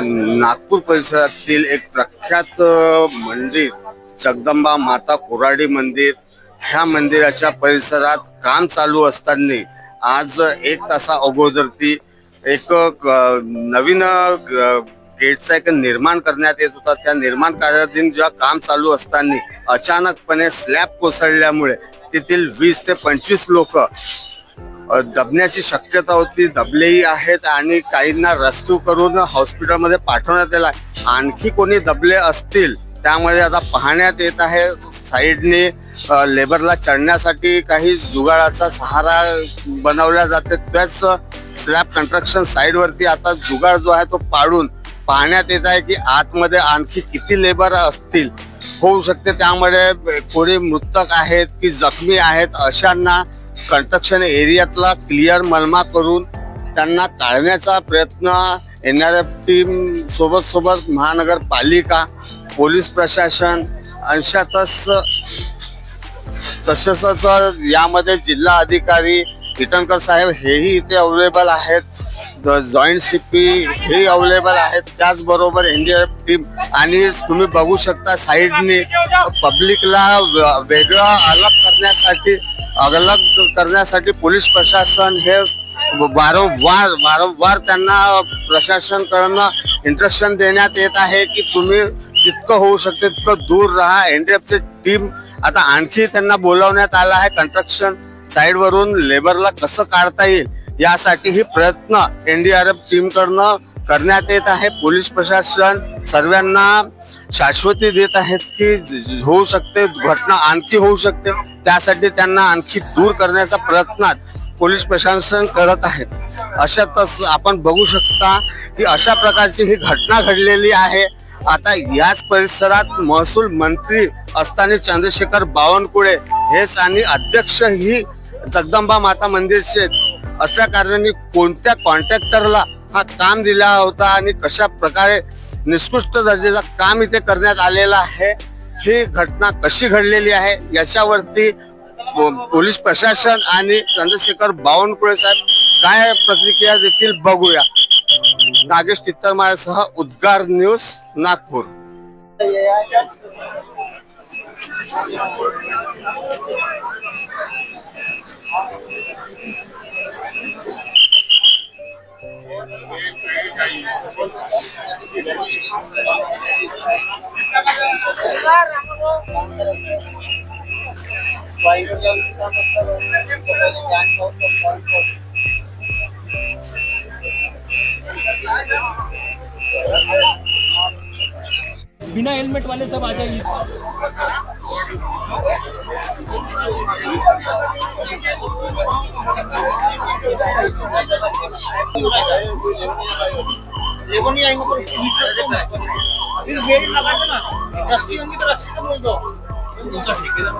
नागपूर परिसरातील एक प्रख्यात मंदिर जगदंबा माता कोराडी मंदिर ह्या मंदिराच्या परिसरात काम चालू असताना आज एक तासा अगोदर ती एक नवीन गेटचा एक निर्माण करण्यात येत होता. त्या निर्माण कार्याधीन जेव्हा काम चालू असताना अचानकपणे स्लॅब कोसळल्यामुळे तेथील वीस ते पंचवीस लोक दबण्याची शक्यता होती दबलेही आहेत आणि काहींना रेस्क्यू करून हॉस्पिटलमध्ये पाठवण्यात आला आणखी कोणी दबले असतील त्यामुळे आता पाहण्यात येत आहे साईडने लेबरला चढण्यासाठी काही जुगाडाचा सहारा बनवला जाते. त्याच स्लॅब कन्स्ट्रक्शन साईडवरती आता जुगाड जो आहे तो पाडून पाहण्यात येत आहे की आतमध्ये आणखी किती लेबर असतील. होऊ शकते त्यामुळे कोणी मृतक आहेत की जखमी आहेत अशांना कन्स्ट्रक्शन एरियातला क्लिअर मलमा करून त्यांना टाळण्याचा प्रयत्न एन आर एफ टीम सोबत सोबत महानगरपालिका पोलीस प्रशासन अंशातच तसेच यामध्ये जिल्हा अधिकारी इटनकर साहेब हेही इथे अवेलेबल आहेत. जॉईंट सीपी हेही अवेलेबल आहेत. त्याचबरोबर एन डी एफ टीम आणि तुम्ही बघू शकता साईडने पब्लिकला वेगळं अलग करण्यासाठी अलग करण्यासाठी पोलीस प्रशासन हे वारंवार वारंवार त्यांना प्रशासनकडनं इंस्ट्रक्शन देण्यात येत आहे की तुम्ही जितकं होऊ शकते तितकं दूर राहा. एनडीएफची टीम आता आणखी त्यांना बोलवण्यात आला आहे. कन्स्ट्रक्शन साईडवरून लेबरला कसं काढता येईल यासाठीही प्रयत्न एन प्रयत्न एनडीआरएफ एफ कडनं करण्यात येत आहे. पोलीस प्रशासन सर्वांना शाश्वती देत आहेत की होऊ शकते घटना आणखी होऊ शकते. त्यासाठी त्यांना आणखी दूर करण्याचा प्रयत्नात पोलीस प्रशासन करत आहेत. अशातच आपण बघू शकता की अशा प्रकारची ही घटना घडलेली आहे. आता याच परिसरात महसूल मंत्री असताना चंद्रशेखर बावनकुळे हेच आणि अध्यक्ष ही जगदंबा माता मंदिरचे असल्या कारणाने कोणत्या कॉन्ट्रॅक्टरला हा काम दिला होता आणि कशा प्रकारे निकृष्ट दर्जेचं काम इथे करण्यात आलेलं आहे. ही घटना कशी घडलेली आहे याच्यावरती पो- पोलीस प्रशासन आणि चंद्रशेखर बावनकुळे साहेब काय प्रतिक्रिया देतील बघूया. नागेश तित्तरमाळ्यासह उद्गार न्यूज नागपूर. बिना हेलमेट वाले सब आ जाइए। लेबर नहीं आएंगे पर पुलिस से देखना है फिर बेल्ट लगा दो ना रस्सी होंगी तो रस्सी से बोल दो दूसरा ठेकेदार